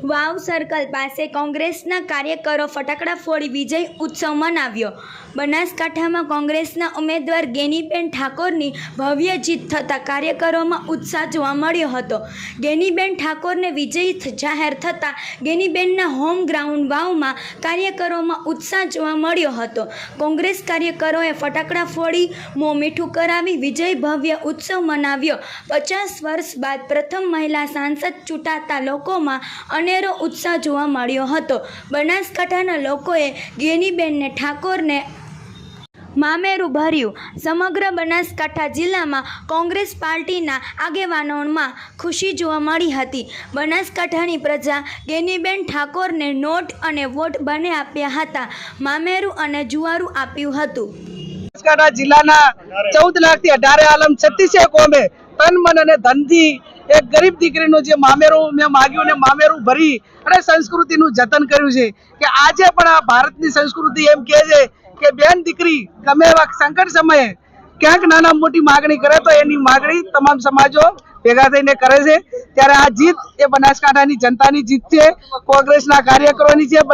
વાવ circle પાસે કોંગ્રેસના કાર્યકરો ફટાકડા ફોડી વિજય ઉત્સવ મનાવ્યો. બનાસકાંઠામાં કોંગ્રેસના ઉમેદવાર ગેનીબેન ઠાકોરની ભવ્ય જીત થતાં કાર્યકરોમાં ઉત્સાહ જોવા મળ્યો હતો. ગેનીબેન ઠાકોરને વિજયી જાહેર થતાં ગેનીબેનના હોમ ગ્રાઉન્ડ વાવમાં કાર્યકરોમાં ઉત્સાહ જોવા મળ્યો હતો. કોંગ્રેસ કાર્યકરોએ ફટાકડા ફોડી મોં મીઠું કરાવી વિજય ભવ્ય ઉત્સવ મનાવ્યો. પચાસ વર્ષ બાદ પ્રથમ મહિલા સાંસદ ચૂંટાતા લોકોમાં અનેરો ઉત્સાહ જોવા મળ્યો હતો. બનાસકાંઠાના લોકોએ ગેનીબેનને ઠાકોરને મામેરું ભર્યું. સમગ્ર બનાસકાંઠા જિલ્લામાં કોંગ્રેસ પાર્ટીના આગેવાનોમાં ખુશી જોવા મળી હતી. બનાસકાંઠાની પ્રજા ગેનીબેન ઠાકોરને નોટ અને વોટ બંને આપ્યા હતા. મામેરું અને જુવારું આપ્યું હતું. જિલ્લાના ચૌદ લાખથી અઢારે આલમ છત્તીસે કોમે તન, મન અને ધનથી એક ગરીબ દીકરીનું જે મામેરું, મેં માગ્યું ને મામેરું ભરી અને સંસ્કૃતિનું જતન કર્યું છે. કે આજે પણ આ ભારતની સંસ્કૃતિ એમ કહે છે કે બેન દીકરી, ગમે એવા સંકટ સમયે ક્યાંક નાના મોટી માગણી કરે તો એની માગણી તમામ સમાજો ભેગા થઈને કરે છે. ત્યારે આ જીત એ બનાસકાંઠાની જનતાની જીત છે, કોંગ્રેસના કાર્યકરોની છે